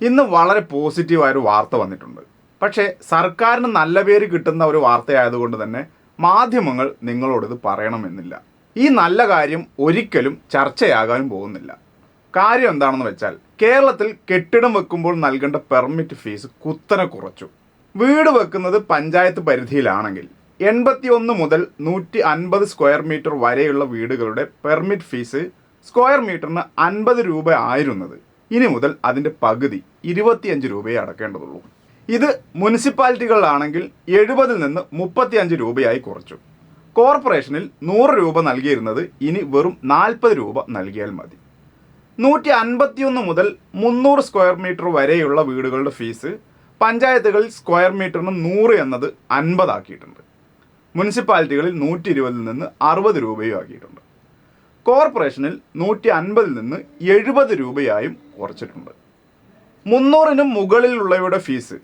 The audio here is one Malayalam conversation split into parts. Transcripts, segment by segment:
ഇന്ന് വളരെ പോസിറ്റീവായൊരു വാർത്ത വന്നിട്ടുണ്ട്. പക്ഷേ സർക്കാരിന് നല്ല പേര് കിട്ടുന്ന ഒരു വാർത്തയായതുകൊണ്ട് തന്നെ മാധ്യമങ്ങൾ നിങ്ങളോട് ഇത് പറയണമെന്നില്ല. ഈ നല്ല കാര്യം ഒരിക്കലും ചർച്ചയാകാനും പോകുന്നില്ല. കാര്യം എന്താണെന്ന് വെച്ചാൽ കേരളത്തിൽ കെട്ടിടം വെക്കുമ്പോൾ നൽകേണ്ട പെർമിറ്റ് ഫീസ് കുത്തനെ കുറച്ചു. വീട് വെക്കുന്നത് പഞ്ചായത്ത് പരിധിയിലാണെങ്കിൽ എൺപത്തിയൊന്ന് മുതൽ നൂറ്റി അൻപത് സ്ക്വയർ മീറ്റർ വരെയുള്ള വീടുകളുടെ പെർമിറ്റ് ഫീസ് സ്ക്വയർ മീറ്ററിന് അൻപത് രൂപ ആയിരുന്നത്. ഇനി മുതൽ അതിന്റെ പകുതി ഇരുപത്തിയഞ്ച് രൂപയെ അടക്കേണ്ടതുള്ളൂ. ഇത് മുനിസിപ്പാലിറ്റികളിലാണെങ്കിൽ എഴുപതിൽ നിന്ന് മുപ്പത്തിയഞ്ച് രൂപയായി കുറച്ചു. കോർപ്പറേഷനിൽ നൂറ് രൂപ നൽകിയിരുന്നത് ഇനി വെറും നാൽപ്പത് രൂപ നൽകിയാൽ മതി. നൂറ്റി അൻപത്തിയൊന്ന് മുതൽ മുന്നൂറ് സ്ക്വയർ മീറ്റർ വരെയുള്ള വീടുകളുടെ ഫീസ് പഞ്ചായത്തുകളിൽ സ്ക്വയർ മീറ്ററിന് നൂറ് എന്നത് അൻപതാക്കിയിട്ടുണ്ട്. മുനിസിപ്പാലിറ്റികളിൽ നൂറ്റി ഇരുപതിൽ നിന്ന് അറുപത് രൂപയും ആക്കിയിട്ടുണ്ട്. കോർപ്പറേഷനിൽ നൂറ്റി അൻപതിൽ നിന്ന് എഴുപത് രൂപയായും കുറച്ചിട്ടുണ്ട്. മുന്നൂറിനും മുകളിലുള്ളവയുടെ ഫീസ്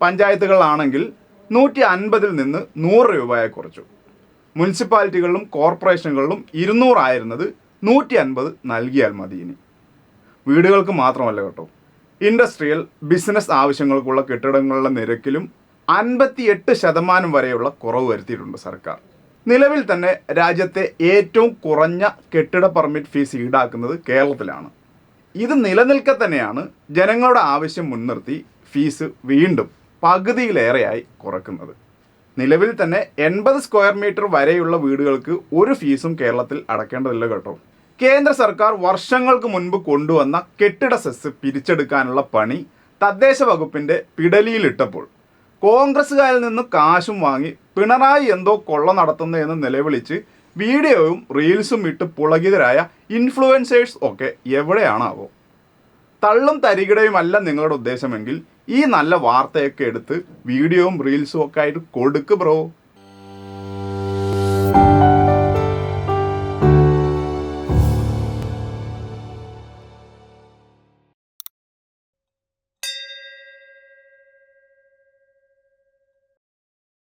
പഞ്ചായത്തുകളാണെങ്കിൽ നൂറ്റി അൻപതിൽ നിന്ന് നൂറ് രൂപയായി കുറച്ചു. മുനിസിപ്പാലിറ്റികളിലും കോർപ്പറേഷനുകളിലും ഇരുന്നൂറായിരുന്നത് നൂറ്റി അൻപത് നൽകിയാൽ മതി ഇനി. വീടുകൾക്ക് മാത്രമല്ല കേട്ടോ. ഇൻഡസ്ട്രിയൽ ബിസിനസ് ആവശ്യങ്ങൾക്കുള്ള കെട്ടിടങ്ങളുടെ നിരക്കിലും അൻപത്തിയെട്ട് ശതമാനം വരെയുള്ള കുറവ് വരുത്തിയിട്ടുണ്ട് സർക്കാർ. നിലവിൽ തന്നെ രാജ്യത്തെ ഏറ്റവും കുറഞ്ഞ കെട്ടിട പെർമിറ്റ് ഫീസ് ഈടാക്കുന്നത് കേരളത്തിലാണ്. ഇത് നിലനിൽക്കെ തന്നെയാണ് ജനങ്ങളുടെ ആവശ്യം മുൻനിർത്തി ഫീസ് വീണ്ടും പകുതിയിലേറെയായി കുറക്കുന്നത്. നിലവിൽ തന്നെ എൺപത് സ്ക്വയർ മീറ്റർ വരെയുള്ള വീടുകൾക്ക് ഒരു ഫീസും കേരളത്തിൽ അടക്കേണ്ടതില്ല കേട്ടോ. കേന്ദ്ര സർക്കാർ വർഷങ്ങൾക്ക് മുൻപ് കൊണ്ടുവന്ന കെട്ടിട സെസ് പിരിച്ചെടുക്കാനുള്ള പണി തദ്ദേശ വകുപ്പിന്റെ പിടലിയിലിട്ടപ്പോൾ കോൺഗ്രസ്സുകാരിൽ നിന്ന് കാശും വാങ്ങി പിണറായി എന്തോ കൊള്ള നടത്തുന്നതെന്ന് നിലവിളിച്ച് വീഡിയോയും റീൽസും ഇട്ട് പുളകിതരായ ഇൻഫ്ലുവൻസേഴ്സ് ഒക്കെ എവിടെയാണാവോ. തള്ളും തരികിടയുമല്ല നിങ്ങളുടെ ഉദ്ദേശമെങ്കിൽ ഈ നല്ല വാർത്തയൊക്കെ എടുത്ത് വീഡിയോയും റീൽസും ഒക്കെ ആയിട്ട് കൊടുക്ക് ബ്രോ